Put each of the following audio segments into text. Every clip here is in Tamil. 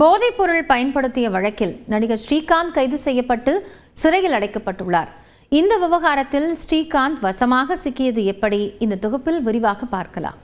போதைப்பொருள் பயன்படுத்திய வழக்கில் நடிகர் ஸ்ரீகாந்த் கைது செய்யப்பட்டு சிறையில் அடைக்கப்பட்டுள்ளார். இந்த விவகாரத்தில் ஸ்ரீகாந்த் வசமாக சிக்கியது எப்படி? இந்த தொகுப்பில் விரிவாக பார்க்கலாம்.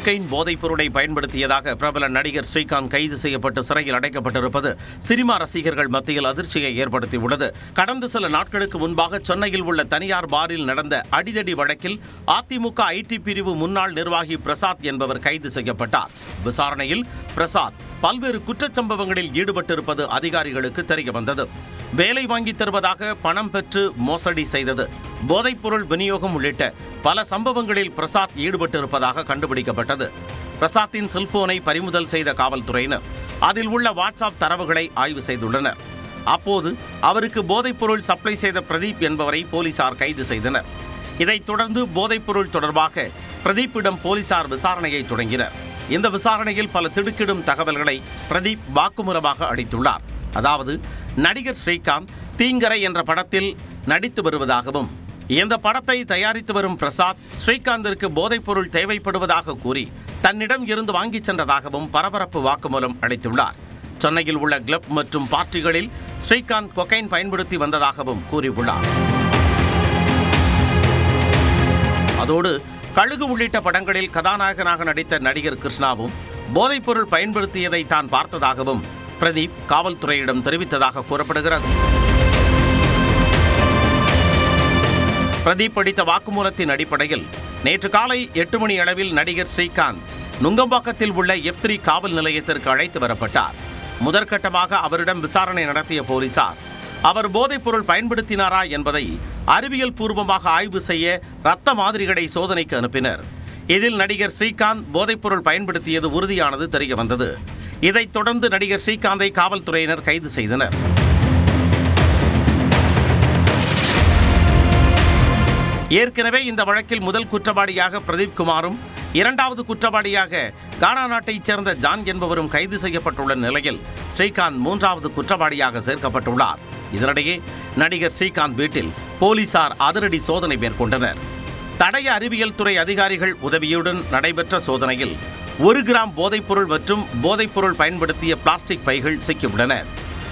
கொக்கைன் போதைப் பொருளை பயன்படுத்தியதாக பிரபல நடிகர் ஸ்ரீகாந்த் கைது செய்யப்பட்டு சிறையில் அடைக்கப்பட்டிருப்பது சினிமா ரசிகர்கள் மத்தியில் அதிர்ச்சியை ஏற்படுத்தியுள்ளது. கடந்த சில நாட்களுக்கு முன்பாக சென்னையில் உள்ள தனியார் பாரில் நடந்த அடிதடி வழக்கில் அதிமுக ஐடி பிரிவு முன்னாள் நிர்வாகி பிரசாத் என்பவர் கைது செய்யப்பட்டார். விசாரணையில் பிரசாத் பல்வேறு குற்றச்சம்பவங்களில் ஈடுபட்டிருப்பது அதிகாரிகளுக்கு தெரிய வந்தது. வேலை வாங்கி தருவதாக பணம் பெற்று மோசடி செய்தது. போதைப்பொருள் விநியோகம் உள்ளிட்ட பல சம்பவங்களில் பிரசாத் ஈடுபட்டிருப்பதாக கண்டுபிடிக்கப்பட்டது. பிரசாத்தின் செல்போனை பறிமுதல் செய்த காவல்துறையினர் அதில் உள்ள வாட்ஸ்அப் தரவுகளை ஆய்வு செய்துள்ளனர். அப்போது அவருக்கு போதைப்பொருள் சப்ளை செய்த பிரதீப் என்பவரை போலீசார் கைது செய்தனர். இதைத் தொடர்ந்து போதைப்பொருள் தொடர்பாக பிரதீப்பிடம் போலீசார் விசாரணையை தொடங்கினர். இந்த விசாரணையில் பல திடுக்கிடும் தகவல்களை பிரதீப் வாக்குமூலமாக அளித்துள்ளார். அதாவது நடிகர் ஸ்ரீகாந்த் தீங்கரை என்ற படத்தில் நடித்து வருவதாகவும் இந்த படத்தை தயாரித்து வரும் பிரசாத் ஸ்ரீகாந்திற்கு போதைப்பொருள் தேவைப்படுவதாக கூறி தன்னிடம் இருந்து வாங்கிச் சென்றதாகவும் பரபரப்பு வாக்குமூலம் அளித்துள்ளார். சென்னையில் உள்ள கிளப் மற்றும் பார்ட்டிகளில் ஸ்ரீகாந்த் கொக்கைன் பயன்படுத்தி வந்ததாகவும் கூறியுள்ளார். அதோடு கழுகு உள்ளிட்ட படங்களில் கதாநாயகனாக நடித்த நடிகர் கிருஷ்ணாவும் போதைப்பொருள் பயன்படுத்தியதை தான் பார்த்ததாகவும் பிரதீப் காவல்துறையிடம் தெரிவித்ததாக கூறப்படுகிறது. பிரதீப் அளித்த வாக்குமூலத்தின் அடிப்படையில் நேற்று காலை எட்டு மணி அளவில் நடிகர் ஸ்ரீகாந்த் நுங்கம்பாக்கத்தில் உள்ள எப்திரி காவல் நிலையத்திற்கு அழைத்து வரப்பட்டார். முதற்கட்டமாக அவரிடம் விசாரணை நடத்திய போலீசார் அவர் போதைப்பொருள் பயன்படுத்தினாரா என்பதை அறிவியல் பூர்வமாக ஆய்வு செய்ய ரத்த மாதிரிகளை சோதனைக்கு அனுப்பினர். இதில் நடிகர் ஸ்ரீகாந்த் போதைப்பொருள் பயன்படுத்தியது உறுதியானது தெரிய வந்தது இதைத் தொடர்ந்து நடிகர் ஸ்ரீகாந்தை காவல்துறையினர் கைது செய்தனர். ஏற்கனவே இந்த வழக்கில் முதல் குற்றவாளியாக பிரதீப் குமாரும் இரண்டாவது குற்றவாளியாக கானா நாட்டைச் சேர்ந்த ஜான் என்பவரும் கைது செய்யப்பட்டுள்ள நிலையில் ஸ்ரீகாந்த் மூன்றாவது குற்றவாளியாக சேர்க்கப்பட்டுள்ளார். இதனிடையே நடிகர் ஸ்ரீகாந்த் வீட்டில் போலீசார் அதிரடி சோதனை மேற்கொண்டனர். தடய அறிவியல் துறை அதிகாரிகள் உதவியுடன் நடைபெற்ற சோதனையில் ஒரு கிராம் போதைப்பொருள் மற்றும் போதைப்பொருள் பயன்படுத்திய பிளாஸ்டிக் பைகள் சிக்கியுள்ளன.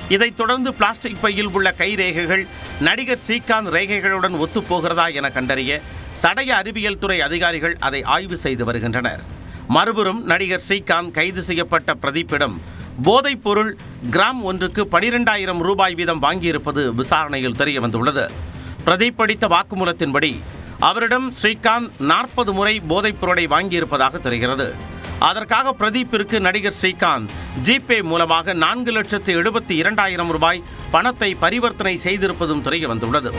இதைத் தொடர்ந்து பிளாஸ்டிக் பையில் உள்ள கைரேகைகள் நடிகர் ஸ்ரீகாந்த் ரேகைகளுடன் ஒத்துப்போகிறதா என கண்டறிய தடய அறிவியல் துறை அதிகாரிகள் அதை ஆய்வு செய்து வருகின்றனர். மறுபுறம் நடிகர் ஸ்ரீகாந்த் கைது செய்யப்பட்ட பிரதீப்பிடம் போதைப்பொருள் கிராம் ஒன்றுக்கு பனிரெண்டாயிரம் ரூபாய் வீதம் வாங்கியிருப்பது விசாரணையில் தெரிய வந்துள்ளது பிரதீப் அடித்த வாக்குமூலத்தின்படி அவரிடம் ஸ்ரீகாந்த் நாற்பது முறை போதைப்பொருளை வாங்கியிருப்பதாக தெரிகிறது. அதற்காக பிரதீப்பிற்கு நடிகர் ஸ்ரீகாந்த் ஜிபே மூலமாக நான்கு லட்சத்து எழுபத்தி இரண்டாயிரம் ரூபாய் பணத்தை பரிவர்த்தனை செய்திருப்பதும் தெரிய வந்துள்ளது.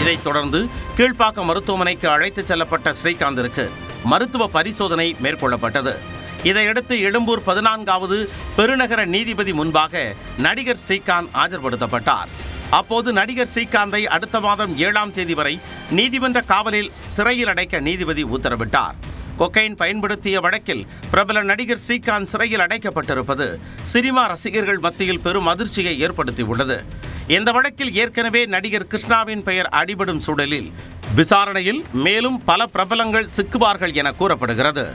இதைத் தொடர்ந்து கீழ்ப்பாக்கம் மருத்துவமனைக்கு அழைத்துச் செல்லப்பட்ட ஸ்ரீகாந்திற்கு மருத்துவ பரிசோதனை மேற்கொள்ளப்பட்டது. இதையடுத்து எழும்பூர் பதினான்காவது பெருநகர நீதிபதி முன்பாக நடிகர் ஸ்ரீகாந்த் ஆஜர்படுத்தப்பட்டார். அப்போது நடிகர் ஸ்ரீகாந்தை அடுத்த மாதம் ஏழாம் தேதி வரை நீதிமன்ற காவலில் சிறையில் அடைக்க நீதிபதி உத்தரவிட்டார். கொக்கைன் பயன்படுத்திய வழக்கில் பிரபல நடிகர் ஸ்ரீகாந்த் சிறையில் அடைக்கப்பட்டிருப்பது சினிமா ரசிகர்கள் மத்தியில் பெரும் அதிர்ச்சியை ஏற்படுத்தியுள்ளது. இந்த வழக்கில் ஏற்கனவே நடிகர் கிருஷ்ணாவின் பெயர் அடிபடும் சூழலில் விசாரணையில் மேலும் பல பிரபலங்கள் சிக்குவார்கள் என கூறப்படுகிறது.